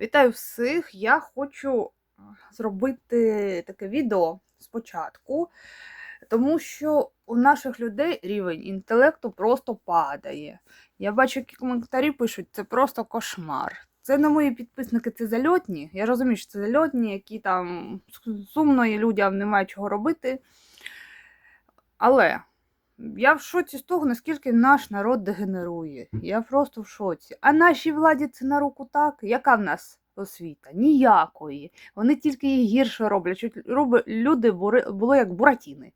Вітаю всіх! Я хочу зробити таке відео спочатку, тому що у наших людей рівень інтелекту просто падає. Я бачу, які коментарі пишуть, це просто кошмар. Це не мої підписники, це зальотні. Я розумію, що це зальотні, які там сумно і людям немає чого робити. Але я в шоці з того, наскільки наш народ дегенерує. Я просто в шоці. А нашій владі це на руку так. Яка в нас освіта? Ніякої. Вони тільки її гірше роблять, щоб люди були як буратіни.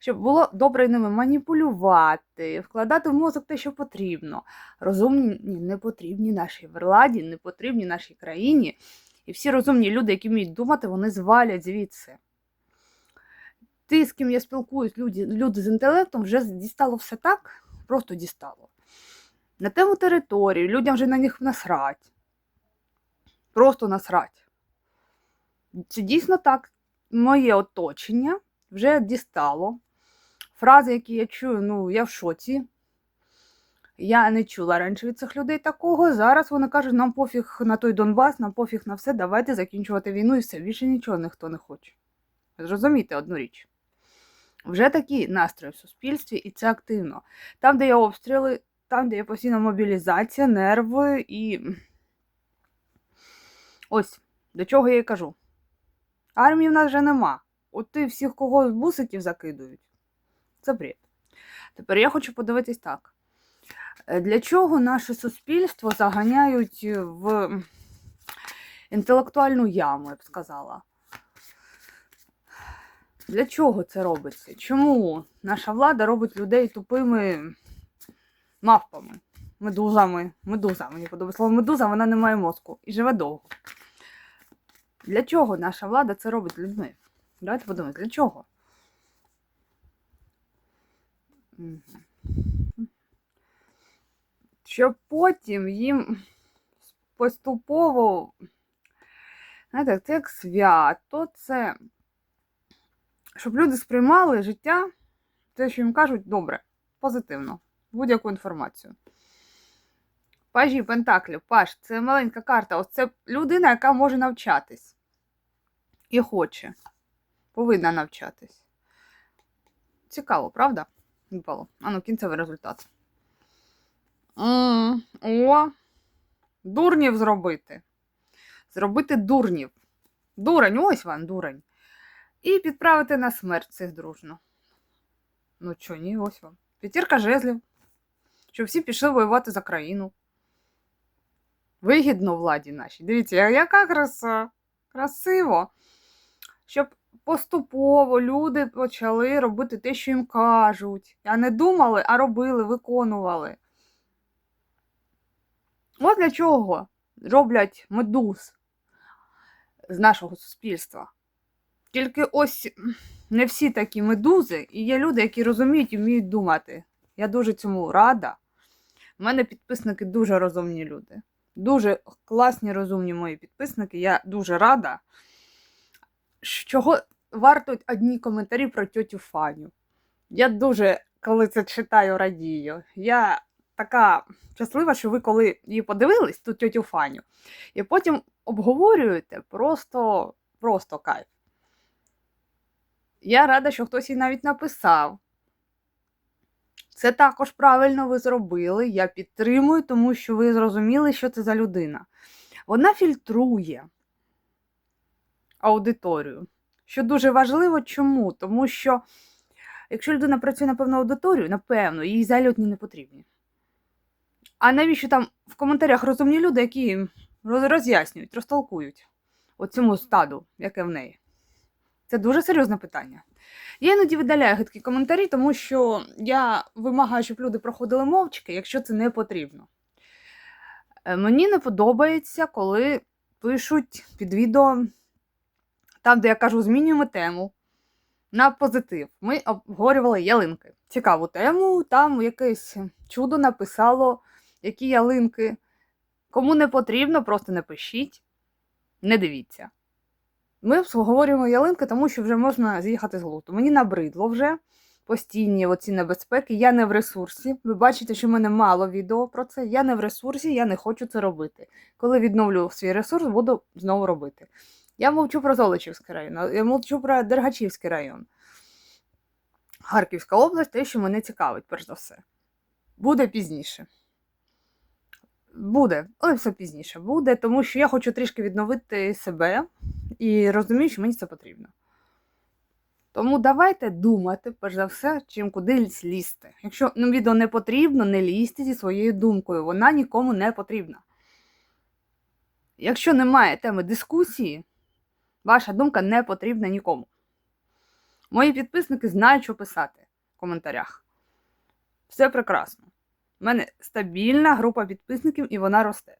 Щоб було добре ними маніпулювати, вкладати в мозок те, що потрібно. Розумні не потрібні нашій владі, не потрібні нашій країні. І всі розумні люди, які вміють думати, вони звалять звідси. Ти, з ким я спілкуюсь, люди, люди з інтелектом, вже дістало все так, просто дістало. На тему території, людям вже на них насрать. Просто насрать. Це дійсно так. Моє оточення вже дістало. Фрази, які я чую, ну, я в шоці. Я не чула раніше від цих людей такого. Зараз вони кажуть, нам пофіг на той Донбас, нам пофіг на все, давайте закінчувати війну і все. Більше нічого ніхто не хоче. Зрозумійте одну річ. Вже такі настрої в суспільстві, і це активно. Там, де є обстріли, там, де є постійна мобілізація, нерви і. Ось, до чого я і кажу. Армії в нас вже нема. От ти всіх кого з бусиків закидують. Це бред. Тепер я хочу подивитись так. Е, Для чого наше суспільство заганяють в інтелектуальну яму, я б сказала? Для чого це робиться? Чому наша влада робить людей тупими мавпами, медузами? Медуза, мені подобається слово медуза, вона не має мозку і живе довго. Для чого наша влада це робить людьми? Давайте подумаємо, для чого? Щоб потім їм поступово, знаєте, це як свято, це щоб люди сприймали життя, те, що їм кажуть, добре, позитивно, будь-яку інформацію. Пажі Пентаклів, Паш, це маленька карта. Ось це людина, яка може навчатись. І хоче. Повинна навчатись. Цікаво, правда? Випало. А ну, кінцевий результат. М, О, дурнів зробити. Зробити дурнів. Дурень, ось вам дурень. І підправити на смерть цих дружно. Ну чо, ні, ось вам. П'ятірка жезлів. Щоб всі пішли воювати за країну. Вигідно владі нашій. Дивіться, яка краса. Красиво. Щоб поступово люди почали робити те, що їм кажуть. А не думали, а робили, виконували. От для чого роблять медуз з нашого суспільства. Тільки ось не всі такі медузи, і є люди, які розуміють і вміють думати. Я дуже цьому рада. У мене підписники дуже розумні люди. Дуже класні, розумні мої підписники. Я дуже рада. Чого варто одні коментарі про тьотю Фаню. Я дуже, коли це читаю, радію. Я така щаслива, що ви коли її подивились, ту тьотю Фаню, і потім обговорюєте просто, просто кайф. Я рада, що хтось їй навіть написав. Це також правильно ви зробили. Я підтримую, тому що ви зрозуміли, що це за людина. Вона фільтрує аудиторію. Що дуже важливо, чому? Тому що якщо людина працює на певну аудиторію, напевно, їй зальотні не потрібні. А навіщо там в коментарях розумні люди, які роз'яснюють, розтолкують оцьому стаду, яке в неї? Це дуже серйозне питання. Я іноді видаляю гидкі коментарі, тому що я вимагаю, щоб люди проходили мовчки, якщо це не потрібно. Е, Мені не подобається, коли пишуть під відео, там, де я кажу, змінюємо тему на позитив. Ми обговорювали ялинки. Цікаву тему, там якесь чудо написало, які ялинки. Кому не потрібно, просто не пишіть, не дивіться. Ми обговорюємо ялинки, тому що вже можна з'їхати з глузду. Мені набридло вже постійні оці небезпеки. Я не в ресурсі. Ви бачите, що в мене мало відео про це. Я не в ресурсі, я не хочу це робити. Коли відновлю свій ресурс, буду знову робити. Я мовчу про Золочівський район, я мовчу про Дергачівський район. Харківська область те, що мене цікавить, перш за все. Буде пізніше. Буде, але все пізніше буде, тому що я хочу трішки відновити себе і розумію, що мені це потрібно. Тому давайте думати, перш за все, чим кудись лізти. Якщо ну, відео не потрібно, не лізьте зі своєю думкою, вона нікому не потрібна. Якщо немає теми дискусії, ваша думка не потрібна нікому. Мої підписники знають, що писати в коментарях. Все прекрасно. У мене стабільна група підписників і вона росте.